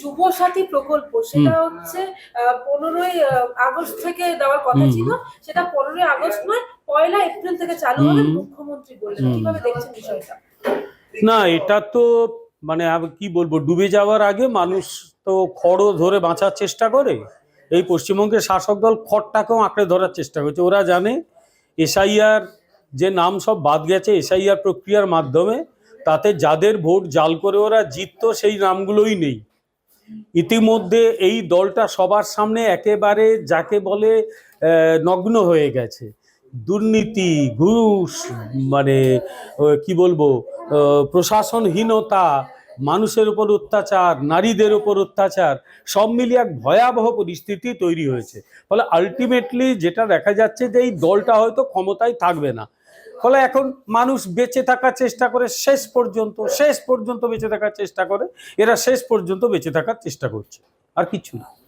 যুব সাথী প্রকল্প সেটা হচ্ছে পনেরোই আগস্ট থেকে দেওয়ার কথা ছিল সেটা পনেরোই আগস্ট নয় পয়লা এপ্রিল থেকে চালু হবে মুখ্যমন্ত্রী বললেন কীভাবে দেখছেন বিষয়টা? না এটা তো মানে কি বলব ডুবে যাওয়ার আগে মানুষ তো খড়ও ধরে বাঁচার চেষ্টা করে। এই পশ্চিমবঙ্গের শাসক দল খড়টাকেও আঁকড়ে ধরার চেষ্টা করছে। ওরা জানে এসআইআর যে নাম সব বাদ গেছে এসআইআর প্রক্রিয়ার মাধ্যমে তাতে যাদের ভোট জাল করে ওরা জিততো সেই নামগুলোই নেই। ইতিমধ্যে এই দলটা সবার সামনে একেবারে যাকে বলে নগ্ন হয়ে গেছে। দুর্নীতি, ঘুষ মানে কি বলব প্রশাসনহীনতা মানুষের উপর অত্যাচার, নারীদের উপর অত্যাচার, সব মিলিয়ে এক ভয়াবহ পরিস্থিতি তৈরি হয়েছে। ফলে আলটিমেটলি যেটা দেখা যাচ্ছে যে এই দলটা হয়তো ক্ষমতায় থাকবে না। ফলে এখন মানুষ বেঁচে থাকার চেষ্টা করে, শেষ পর্যন্ত শেষ পর্যন্ত বেঁচে থাকার চেষ্টা করে, এরা শেষ পর্যন্ত বেঁচে থাকার চেষ্টা করছে। আর কিছু না।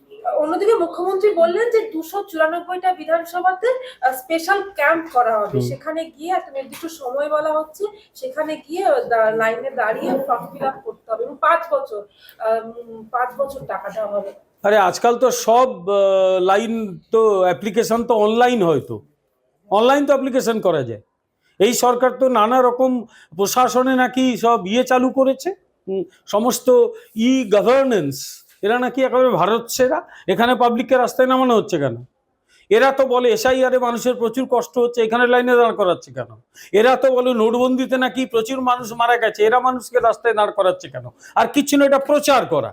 অন্যদিকে মুখ্যমন্ত্রী বললেন যে দুশো চুরানব্বইটা বিধানসভাতে স্পেশাল ক্যাম্প করা হবে। সেখানে গিয়ে একটা নির্দিষ্ট সময় বলা হচ্ছে। সেখানে গিয়ে লাইনে দাঁড়িয়ে ফর্ম ফিল আপ করতে হবে। এবং পাঁচ বছর পাঁচ বছর টাকা দেওয়া হবে। আরে আজকাল তো সব লাইন তো অ্যাপ্লিকেশন তো অনলাইন হয়তো। অনলাইন তো অ্যাপ্লিকেশন করা যায়। এই সরকার তো নানা রকম প্রশাসনে নাকি সব ইয়ে চালু করেছে। সমস্ত ই গভর্নেন্স এরা নাকি একেবারে ভারত সেরা? এখানে পাবলিককে রাস্তায় নামানো হচ্ছে কেন? এরা তো বলে এসআইআরে মানুষের প্রচুর কষ্ট হচ্ছে, এখানে লাইনে দাঁড় করাচ্ছে কেন? এরা তো বলে নোটবন্দিতে নাকি প্রচুর মানুষ মারা গেছে, এরা মানুষকে রাস্তায় দাঁড় করাচ্ছে কেন? আর কিচ্ছু না এটা প্রচার করা।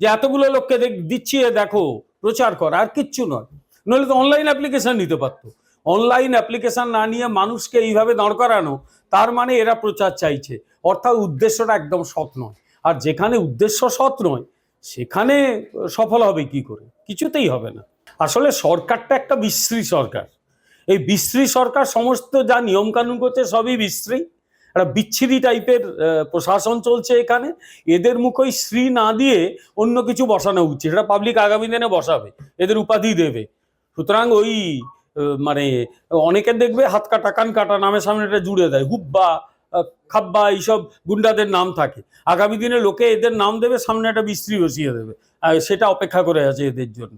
যে এতগুলো লোককে দিচ্ছি দেখো, প্রচার করা, আর কিচ্ছু নয়। নইলে তো অনলাইন অ্যাপ্লিকেশন নিতে পারতো। অনলাইন অ্যাপ্লিকেশন না নিয়ে মানুষকে এইভাবে দাঁড় করানো, তার মানে এরা প্রচার চাইছে। অর্থাৎ উদ্দেশ্যটা একদম সৎ নয়। আর যেখানে উদ্দেশ্য সৎ নয় সেখানে সফল হবে কি করে? কিছুতেই হবে না। আসলে সরকারটা একটা বিশ্রী সরকার। এই বিশ্রী সরকার সমস্ত যা নিয়মকানুন করছে সবই বিশ্রী। একটা বিচ্ছিরি টাইপের প্রশাসন চলছে এখানে। এদের মুখোই শ্রী না দিয়ে অন্য কিছু বসানো উচিত। এটা পাবলিক আগামী দিনে বসাবে। এদের উপাধি দেবে। সুতরাং ওই মানে অনেকে দেখবে হাত কাটা, কান কাটা, নামের সামনে এটা জুড়ে দেয়। হুব্বা! খাব্বা এইসব গুন্ডাদের নাম থাকে। আগামী দিনে লোকে এদের নাম দেবে, সামনে একটা বিশ্রী বসিয়ে দেবে। সেটা অপেক্ষা করে আছে এদের জন্য।